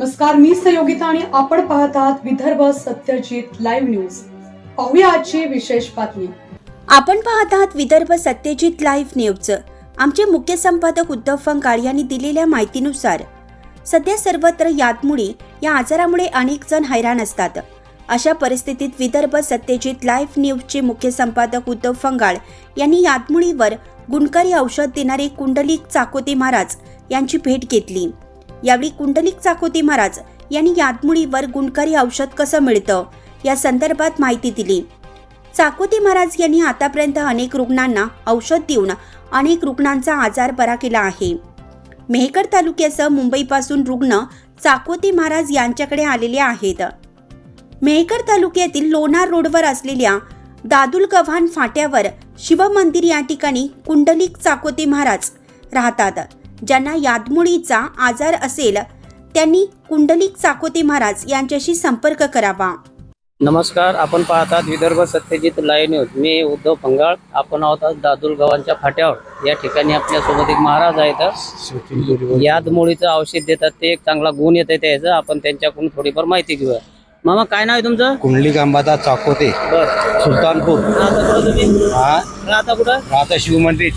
नमस्कार मी सहयोगिता आणि आपण पाहत आहात विदर्भ सत्यजित लाईव्ह न्यूज. पाहूया आजची विशेष बातमी. आपण पाहत आहात विदर्भ सत्यजित लाईव्ह न्यूज. आमचे मुख्य संपादक उद्धव फंगाळ यांनी दिलेल्या माहितीनुसार सध्या सर्वत्र यातमुळे या आजारामुळे अनेक जण हैराण असतात. अशा परिस्थितीत विदर्भ सत्यजित लाईव्ह न्यूजचे मुख्य संपादक उद्धव फंगाळ यांनी यातमुळीवर गुणकारी औषध देणारे कुंडलिक चाकोते महाराज यांची भेट घेतली. यावेळी कुंडलिक चाकोते महाराज यांनी यादमुळीवर गुणकारी औषध कसं मिळतं या संदर्भात माहिती दिली. चाकोती महाराज यांनी आतापर्यंत अनेक रुग्णांना औषध देऊन अनेक रुग्णांचा आजार बरा केला आहे. मेहकर तालुक्यासह मुंबईपासून रुग्ण चाकोती महाराज यांच्याकडे आलेले आहेत. मेहकर तालुक्यातील लोणार रोडवर असलेल्या दादुल गव्हाण फाट्यावर शिवमंदिर या ठिकाणी कुंडलिक चाकोती महाराज राहतात. ज्यांना यादमुळीचा आजार असेल त्यांनी कुंडलिक चाकोती महाराज यांच्याशी संपर्क करावा. नमस्कार आपण पाहतात विदर्भ सत्यजित लाईव्ह न्यूज. मी उद्धव पंगाळ. आपण आहोत दादुल गावांच्या फाट्यावर. या ठिकाणी आपल्यासोबत एक महाराज आहेत. यादमुळीचं औषध देतात. ते एक चांगला गुण येते त्याचं. आपण त्यांच्याकडून थोडीफार माहिती घेऊया. मामा काय नाव आहे तुमचं? कुंडली गांबादा चाकोते. सुलतानपूर. राहता कुठं हा. राहता शिव मंदिर.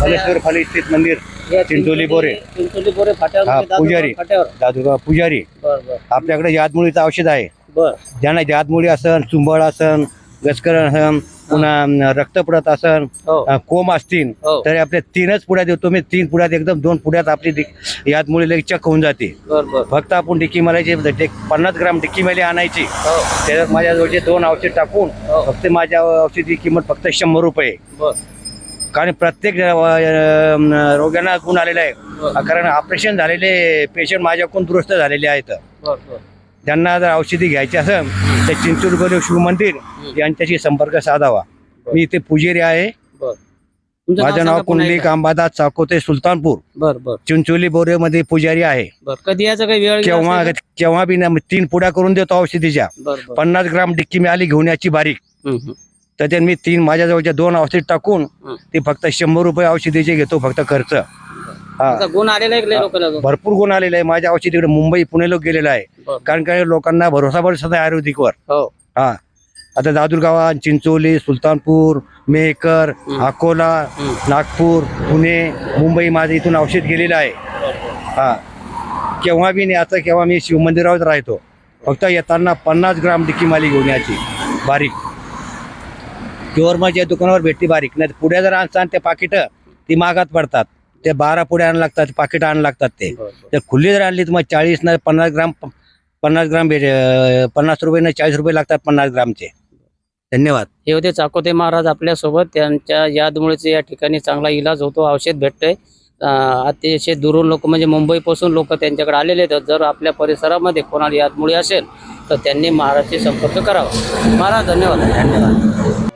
फलेश्वर फले स्थित मंदिर. या चिंचोली बोरे चिंचोली बोरे हा, पुजारी. फाट्यावर? पुजारी. बर बर. आपल्याकडे यादमुळीचं औषध आहे. बर. ज्यांना यादमुळी असन चुंबळ असन गचकरण असन पुन्हा रक्तपुडात असन हो. अं, कोम असतील हो. तर आपल्या तीनच पुड्या देतो मी. तीन पुड्यात एकदम दोन पुड्यात आपली डिक- यादमुळी लगेच चक होऊन जाते. बर बर. फक्त आपण टिक्की मालायची डेक- पन्नास ग्राम टिक्की माली आणायची. हो. त्याच्यात माझ्याजवळचे दोन औषध टाकून हो. फक्त माझ्या औषधी किंमत फक्त शंभर रुपये. बर. कारण प्रत्येक रोग्यांना गुण आलेला आहे. कारण ऑपरेशन झालेले पेशंट माझ्याकडून दुरुस्त झालेले आहेत. ज्यांना जर औषधी घ्यायची असेल तर चिंचोली शिव मंदिर यांच्याशी संपर्क साधावा. मी इथे पुजेरी आहे. माझं नाव कुंडली. कांबादास चाकोते सुलतानपूर. चिंचोली बोरे. मध्ये पुजारी आहे. कधी यायचं काही वेळ केव्हा केव्हा बी तीन पुड्या करून देतो औषधीच्या. पन्नास ग्राम डिक्की मिळाली घेऊन याची बारीक. तर ते मी तीन माझ्याजवळच्या दोन औषध टाकून. ते फक्त शंभर रुपये औषधीचे घेतो फक्त खर्च. हा. गुण आलेला आहे? भरपूर गुण आलेले आहे. माझ्या औषध इकडे मुंबई पुणे लोक गेलेला आहे. कारण काय लोकांना भरोसा बसत आहे आयुर्वेदिकवर. हो. हा. आता दादुरगावात चिंचोली सुलतानपूर मेहकर. अकोला. नागपूर पुणे मुंबई माझं इथून औषध गेलेलं आहे. हा. केव्हा बी नाही आता केव्हा मी शिवमंदिरावर राहतो. फक्त येताना पन्नास ग्राम डिक्की माली घेऊन याची बारीक. प्युअर माझ्या दुकानावर भेटते बारीक नाही पुढे जर आणसान ते पाकिट ती मागात पडतात. ते बारा पुढे आणायला लागतात पाकिट आणायला लागतात ते. तर खुल्ली जर आणली तर मग चाळीस ना पन्नास ग्राम पन्नास ग्राम भेट पन्नास रुपये ना चाळीस रुपये लागतात पन्नास ग्रामचे. धन्यवाद. हे होते चाकोते महाराज आपल्यासोबत. त्यांच्या यादमुळेच या ठिकाणी चांगला इलाज होतो औषध भेटतंय. अतिशय दुरून लोक म्हणजे मुंबईपासून लोक त्यांच्याकडे आलेले आहेत. जर आपल्या परिसरामध्ये कोणाला यादमुळे असेल तर त्यांनी महाराजशी संपर्क करावा. महाराज धन्यवाद. धन्यवाद.